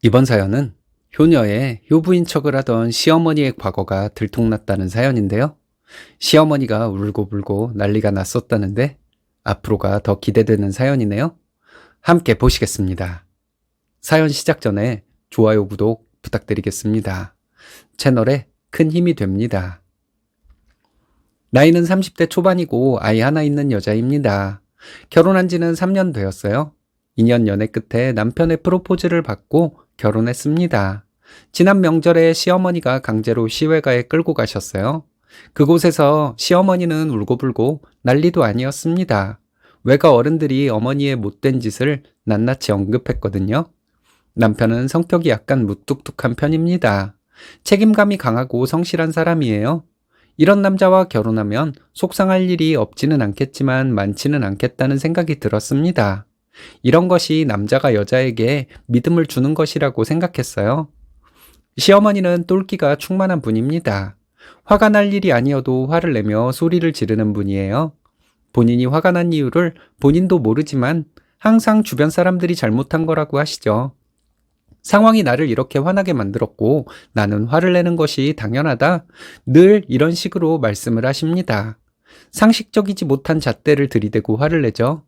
이번 사연은 효녀의 효부인 척을 하던 시어머니의 과거가 들통났다는 사연인데요. 시어머니가 울고불고 난리가 났었다는데 앞으로가 더 기대되는 사연이네요. 함께 보시겠습니다. 사연 시작 전에 좋아요, 구독 부탁드리겠습니다. 채널에 큰 힘이 됩니다. 나이는 30대 초반이고 아이 하나 있는 여자입니다. 결혼한 지는 3년 되었어요. 2년 연애 끝에 남편의 프로포즈를 받고 결혼했습니다. 지난 명절에 시어머니가 강제로 시외가에 끌고 가셨어요. 그곳에서 시어머니는 울고불고 난리도 아니었습니다. 외가 어른들이 어머니의 못된 짓을 낱낱이 언급했거든요. 남편은 성격이 약간 무뚝뚝한 편입니다. 책임감이 강하고 성실한 사람이에요. 이런 남자와 결혼하면 속상할 일이 없지는 않겠지만 많지는 않겠다는 생각이 들었습니다. 이런 것이 남자가 여자에게 믿음을 주는 것이라고 생각했어요. 시어머니는 똘끼가 충만한 분입니다. 화가 날 일이 아니어도 화를 내며 소리를 지르는 분이에요. 본인이 화가 난 이유를 본인도 모르지만 항상 주변 사람들이 잘못한 거라고 하시죠. 상황이 나를 이렇게 화나게 만들었고 나는 화를 내는 것이 당연하다. 늘 이런 식으로 말씀을 하십니다. 상식적이지 못한 잣대를 들이대고 화를 내죠.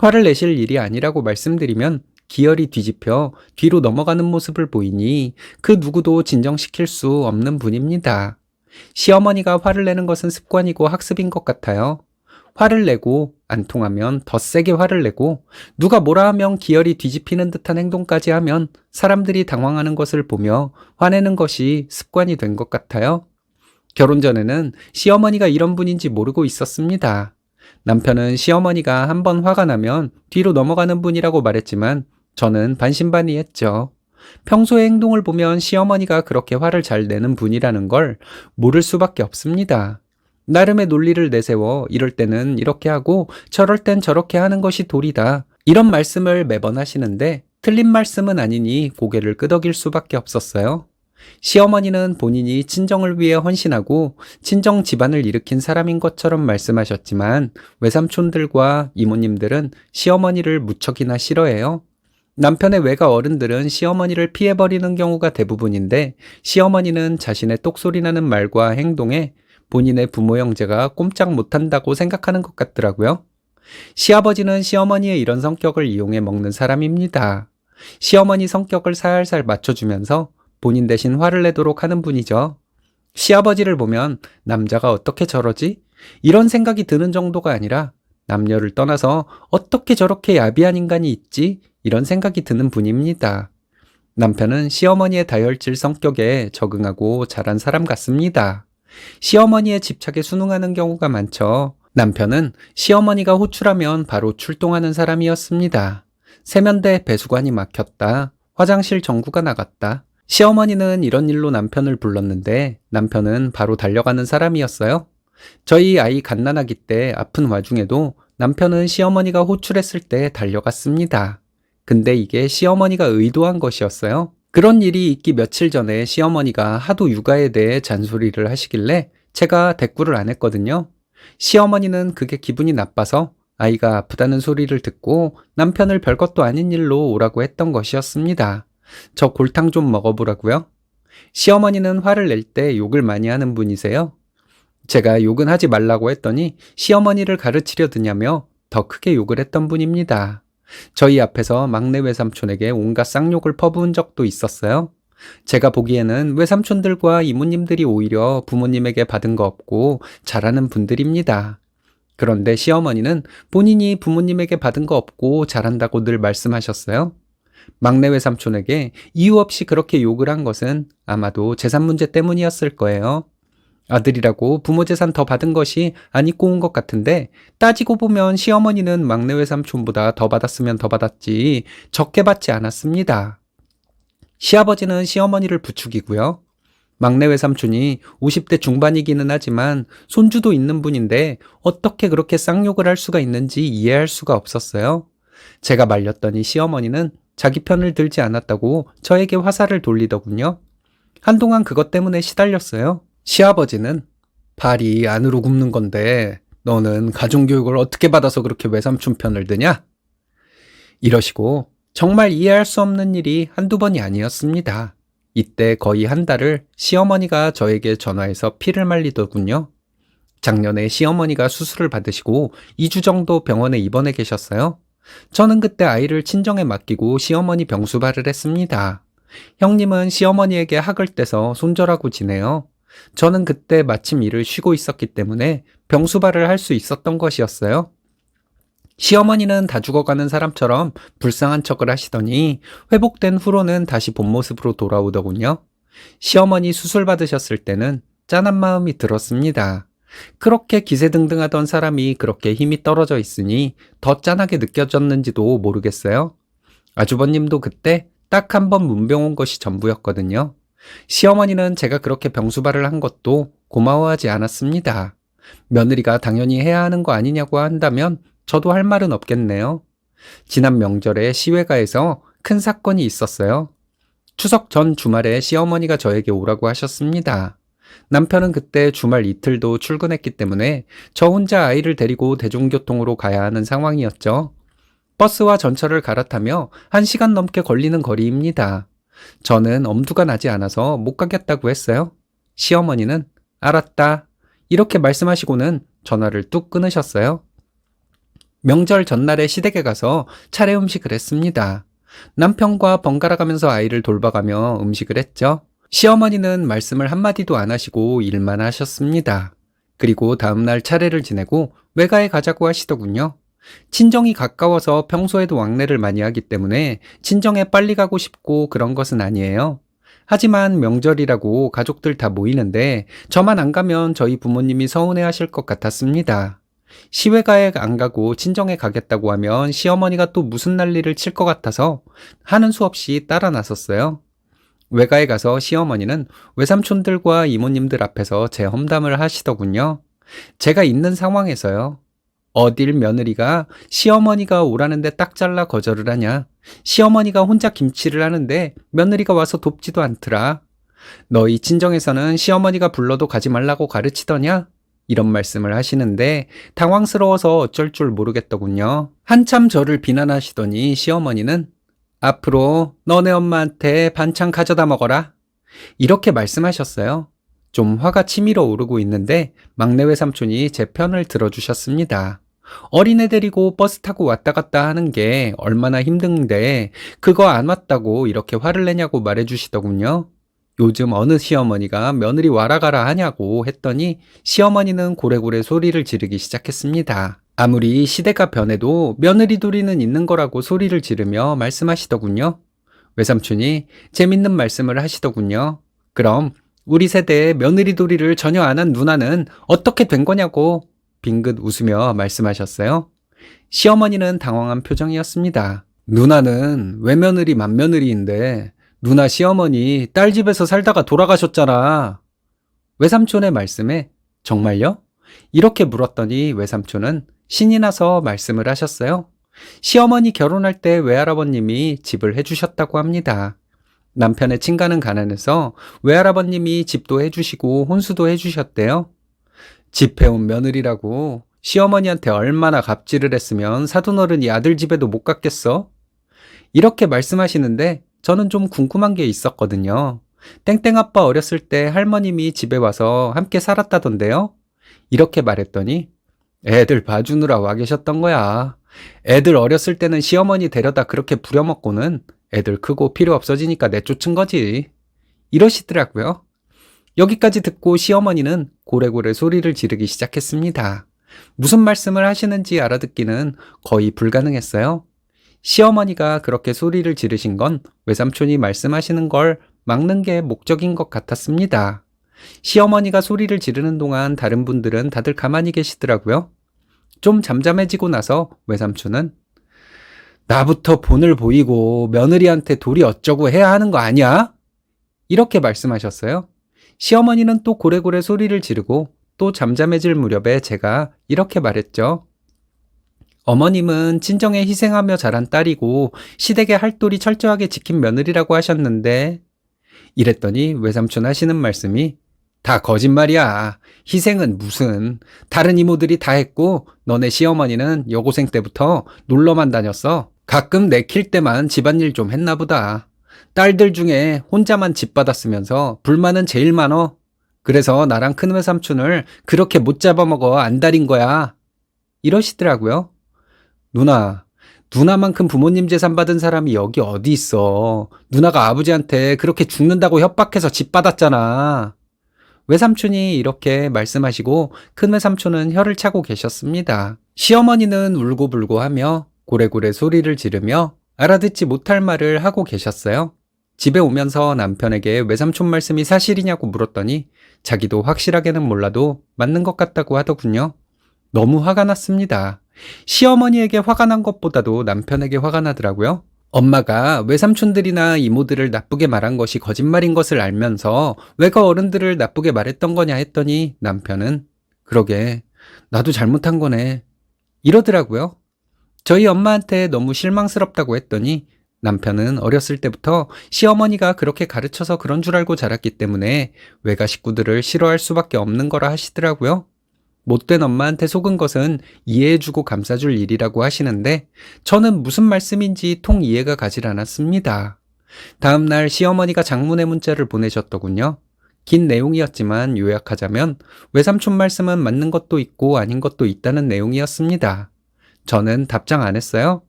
화를 내실 일이 아니라고 말씀드리면 기열이 뒤집혀 뒤로 넘어가는 모습을 보이니 그 누구도 진정시킬 수 없는 분입니다. 시어머니가 화를 내는 것은 습관이고 학습인 것 같아요. 화를 내고 안 통하면 더 세게 화를 내고 누가 뭐라 하면 기열이 뒤집히는 듯한 행동까지 하면 사람들이 당황하는 것을 보며 화내는 것이 습관이 된 것 같아요. 결혼 전에는 시어머니가 이런 분인지 모르고 있었습니다. 남편은 시어머니가 한 번 화가 나면 뒤로 넘어가는 분이라고 말했지만 저는 반신반의했죠. 평소의 행동을 보면 시어머니가 그렇게 화를 잘 내는 분이라는 걸 모를 수밖에 없습니다. 나름의 논리를 내세워 이럴 때는 이렇게 하고 저럴 땐 저렇게 하는 것이 도리다. 이런 말씀을 매번 하시는데 틀린 말씀은 아니니 고개를 끄덕일 수밖에 없었어요. 시어머니는 본인이 친정을 위해 헌신하고 친정 집안을 일으킨 사람인 것처럼 말씀하셨지만 외삼촌들과 이모님들은 시어머니를 무척이나 싫어해요. 남편의 외가 어른들은 시어머니를 피해버리는 경우가 대부분인데 시어머니는 자신의 똑소리 나는 말과 행동에 본인의 부모 형제가 꼼짝 못한다고 생각하는 것 같더라고요. 시아버지는 시어머니의 이런 성격을 이용해 먹는 사람입니다. 시어머니 성격을 살살 맞춰주면서 본인 대신 화를 내도록 하는 분이죠. 시아버지를 보면 남자가 어떻게 저러지? 이런 생각이 드는 정도가 아니라 남녀를 떠나서 어떻게 저렇게 야비한 인간이 있지? 이런 생각이 드는 분입니다. 남편은 시어머니의 다혈질 성격에 적응하고 자란 사람 같습니다. 시어머니의 집착에 순응하는 경우가 많죠. 남편은 시어머니가 호출하면 바로 출동하는 사람이었습니다. 세면대 배수관이 막혔다. 화장실 전구가 나갔다. 시어머니는 이런 일로 남편을 불렀는데 남편은 바로 달려가는 사람이었어요. 저희 아이 갓난아기 때 아픈 와중에도 남편은 시어머니가 호출했을 때 달려갔습니다. 근데 이게 시어머니가 의도한 것이었어요. 그런 일이 있기 며칠 전에 시어머니가 하도 육아에 대해 잔소리를 하시길래 제가 대꾸를 안 했거든요. 시어머니는 그게 기분이 나빠서 아이가 아프다는 소리를 듣고 남편을 별것도 아닌 일로 오라고 했던 것이었습니다. 저 골탕 좀 먹어보라고요? 시어머니는 화를 낼 때 욕을 많이 하는 분이세요? 제가 욕은 하지 말라고 했더니 시어머니를 가르치려 드냐며 더 크게 욕을 했던 분입니다. 저희 앞에서 막내 외삼촌에게 온갖 쌍욕을 퍼부은 적도 있었어요. 제가 보기에는 외삼촌들과 이모님들이 오히려 부모님에게 받은 거 없고 잘하는 분들입니다. 그런데 시어머니는 본인이 부모님에게 받은 거 없고 잘한다고 늘 말씀하셨어요. 막내 외삼촌에게 이유 없이 그렇게 욕을 한 것은 아마도 재산 문제 때문이었을 거예요. 아들이라고 부모 재산 더 받은 것이 안 입고 온것 같은데 따지고 보면 시어머니는 막내 외삼촌보다 더 받았으면 더 받았지 적게 받지 않았습니다. 시아버지는 시어머니를 부축이고요. 막내 외삼촌이 50대 중반이기는 하지만 손주도 있는 분인데 어떻게 그렇게 쌍욕을 할 수가 있는지 이해할 수가 없었어요. 제가 말렸더니 시어머니는 자기 편을 들지 않았다고 저에게 화살을 돌리더군요. 한동안 그것 때문에 시달렸어요. 시아버지는 발이 안으로 굽는 건데 너는 가정교육을 어떻게 받아서 그렇게 외삼촌 편을 드냐? 이러시고 정말 이해할 수 없는 일이 한두 번이 아니었습니다. 이때 거의 한 달을 시어머니가 저에게 전화해서 피를 말리더군요. 작년에 시어머니가 수술을 받으시고 2주 정도 병원에 입원해 계셨어요. 저는 그때 아이를 친정에 맡기고 시어머니 병수발을 했습니다. 형님은 시어머니에게 학을 떼서 손절하고 지내요. 저는 그때 마침 일을 쉬고 있었기 때문에 병수발을 할 수 있었던 것이었어요. 시어머니는 다 죽어가는 사람처럼 불쌍한 척을 하시더니 회복된 후로는 다시 본 모습으로 돌아오더군요. 시어머니 수술 받으셨을 때는 짠한 마음이 들었습니다. 그렇게 기세등등하던 사람이 그렇게 힘이 떨어져 있으니 더 짠하게 느껴졌는지도 모르겠어요. 아주버님도 그때 딱 한 번 문병 온 것이 전부였거든요. 시어머니는 제가 그렇게 병수발을 한 것도 고마워하지 않았습니다. 며느리가 당연히 해야 하는 거 아니냐고 한다면 저도 할 말은 없겠네요. 지난 명절에 시외가에서 큰 사건이 있었어요. 추석 전 주말에 시어머니가 저에게 오라고 하셨습니다. 남편은 그때 주말 이틀도 출근했기 때문에 저 혼자 아이를 데리고 대중교통으로 가야 하는 상황이었죠. 버스와 전철을 갈아타며 1시간 넘게 걸리는 거리입니다. 저는 엄두가 나지 않아서 못 가겠다고 했어요. 시어머니는 알았다. 이렇게 말씀하시고는 전화를 뚝 끊으셨어요. 명절 전날에 시댁에 가서 차례 음식을 했습니다. 남편과 번갈아 가면서 아이를 돌봐가며 음식을 했죠. 시어머니는 말씀을 한마디도 안 하시고 일만 하셨습니다. 그리고 다음날 차례를 지내고 외가에 가자고 하시더군요. 친정이 가까워서 평소에도 왕래를 많이 하기 때문에 친정에 빨리 가고 싶고 그런 것은 아니에요. 하지만 명절이라고 가족들 다 모이는데 저만 안 가면 저희 부모님이 서운해 하실 것 같았습니다. 시외가에 안 가고 친정에 가겠다고 하면 시어머니가 또 무슨 난리를 칠 것 같아서 하는 수 없이 따라 나섰어요. 외가에 가서 시어머니는 외삼촌들과 이모님들 앞에서 제 험담을 하시더군요. 제가 있는 상황에서요. 어딜 며느리가 시어머니가 오라는데 딱 잘라 거절을 하냐. 시어머니가 혼자 김치를 하는데 며느리가 와서 돕지도 않더라. 너희 친정에서는 시어머니가 불러도 가지 말라고 가르치더냐? 이런 말씀을 하시는데 당황스러워서 어쩔 줄 모르겠더군요. 한참 저를 비난하시더니 시어머니는 앞으로 너네 엄마한테 반찬 가져다 먹어라. 이렇게 말씀하셨어요. 좀 화가 치밀어 오르고 있는데 막내 외삼촌이 제 편을 들어주셨습니다. 어린애 데리고 버스 타고 왔다 갔다 하는 게 얼마나 힘든데 그거 안 왔다고 이렇게 화를 내냐고 말해주시더군요. 요즘 어느 시어머니가 며느리 와라 가라 하냐고 했더니 시어머니는 고래고래 소리를 지르기 시작했습니다. 아무리 시대가 변해도 며느리 도리는 있는 거라고 소리를 지르며 말씀하시더군요. 외삼촌이 재밌는 말씀을 하시더군요. 그럼 우리 세대의 며느리 도리를 전혀 안 한 누나는 어떻게 된 거냐고 빙긋 웃으며 말씀하셨어요. 시어머니는 당황한 표정이었습니다. 누나는 외며느리 맏며느리인데 누나 시어머니 딸 집에서 살다가 돌아가셨잖아. 외삼촌의 말씀에 정말요? 이렇게 물었더니 외삼촌은 신이 나서 말씀을 하셨어요. 시어머니 결혼할 때 외할아버님이 집을 해주셨다고 합니다. 남편의 친가는 가난해서 외할아버님이 집도 해주시고 혼수도 해주셨대요. 집 해온 며느리라고 시어머니한테 얼마나 갑질을 했으면 사돈어른이 아들 집에도 못 갔겠어? 이렇게 말씀하시는데 저는 좀 궁금한 게 있었거든요. 땡땡 아빠 어렸을 때 할머님이 집에 와서 함께 살았다던데요? 이렇게 말했더니 애들 봐주느라 와 계셨던 거야. 애들 어렸을 때는 시어머니 데려다 그렇게 부려먹고는 애들 크고 필요 없어지니까 내쫓은 거지. 이러시더라고요. 여기까지 듣고 시어머니는 고래고래 소리를 지르기 시작했습니다. 무슨 말씀을 하시는지 알아듣기는 거의 불가능했어요. 시어머니가 그렇게 소리를 지르신 건 외삼촌이 말씀하시는 걸 막는 게 목적인 것 같았습니다. 시어머니가 소리를 지르는 동안 다른 분들은 다들 가만히 계시더라고요. 좀 잠잠해지고 나서 외삼촌은 나부터 본을 보이고 며느리한테 돌이 어쩌고 해야 하는 거 아니야? 이렇게 말씀하셨어요. 시어머니는 또 고래고래 소리를 지르고 또 잠잠해질 무렵에 제가 이렇게 말했죠. 어머님은 친정에 희생하며 자란 딸이고 시댁의 할돌이 철저하게 지킨 며느리라고 하셨는데 이랬더니 외삼촌 하시는 말씀이 다 거짓말이야. 희생은 무슨. 다른 이모들이 다 했고, 너네 시어머니는 여고생 때부터 놀러만 다녔어. 가끔 내킬 때만 집안일 좀 했나 보다. 딸들 중에 혼자만 집 받았으면서 불만은 제일 많어. 그래서 나랑 큰 외삼촌을 그렇게 못 잡아먹어 안달인 거야. 이러시더라고요. 누나, 누나만큼 부모님 재산 받은 사람이 여기 어디 있어. 누나가 아버지한테 그렇게 죽는다고 협박해서 집 받았잖아. 외삼촌이 이렇게 말씀하시고 큰 외삼촌은 혀를 차고 계셨습니다. 시어머니는 울고불고 하며 고래고래 소리를 지르며 알아듣지 못할 말을 하고 계셨어요. 집에 오면서 남편에게 외삼촌 말씀이 사실이냐고 물었더니 자기도 확실하게는 몰라도 맞는 것 같다고 하더군요. 너무 화가 났습니다. 시어머니에게 화가 난 것보다도 남편에게 화가 나더라고요. 엄마가 외삼촌들이나 이모들을 나쁘게 말한 것이 거짓말인 것을 알면서 왜그 어른들을 나쁘게 말했던 거냐 했더니 남편은 그러게 나도 잘못한 거네 이러더라고요. 저희 엄마한테 너무 실망스럽다고 했더니 남편은 어렸을 때부터 시어머니가 그렇게 가르쳐서 그런 줄 알고 자랐기 때문에 외가 식구들을 싫어할 수밖에 없는 거라 하시더라고요. 못된 엄마한테 속은 것은 이해해주고 감싸줄 일이라고 하시는데 저는 무슨 말씀인지 통 이해가 가질 않았습니다. 다음날 시어머니가 장문의 문자를 보내셨더군요. 긴 내용이었지만 요약하자면 외삼촌 말씀은 맞는 것도 있고 아닌 것도 있다는 내용이었습니다. 저는 답장 안 했어요.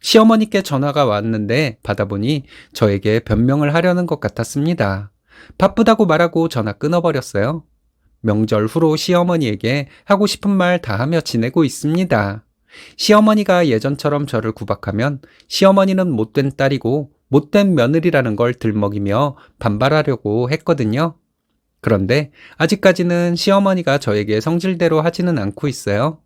시어머니께 전화가 왔는데 받아보니 저에게 변명을 하려는 것 같았습니다. 바쁘다고 말하고 전화 끊어버렸어요. 명절 후로 시어머니에게 하고 싶은 말 다 하며 지내고 있습니다. 시어머니가 예전처럼 저를 구박하면 시어머니는 못된 딸이고 못된 며느리라는 걸 들먹이며 반발하려고 했거든요. 그런데 아직까지는 시어머니가 저에게 성질대로 하지는 않고 있어요.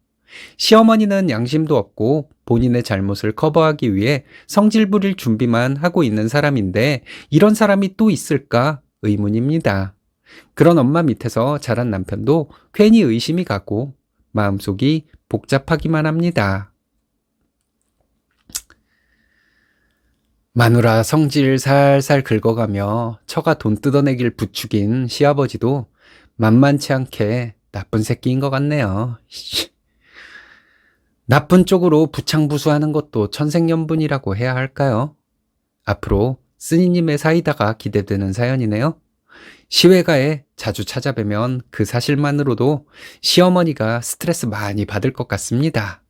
시어머니는 양심도 없고 본인의 잘못을 커버하기 위해 성질 부릴 준비만 하고 있는 사람인데 이런 사람이 또 있을까 의문입니다. 그런 엄마 밑에서 자란 남편도 괜히 의심이 가고 마음속이 복잡하기만 합니다. 마누라 성질 살살 긁어가며 처가 돈 뜯어내길 부추긴 시아버지도 만만치 않게 나쁜 새끼인 것 같네요. 나쁜 쪽으로 부창부수하는 것도 천생연분이라고 해야 할까요? 앞으로 쓰니님의 사이다가 기대되는 사연이네요. 시외가에 자주 찾아뵈면 그 사실만으로도 시어머니가 스트레스 많이 받을 것 같습니다.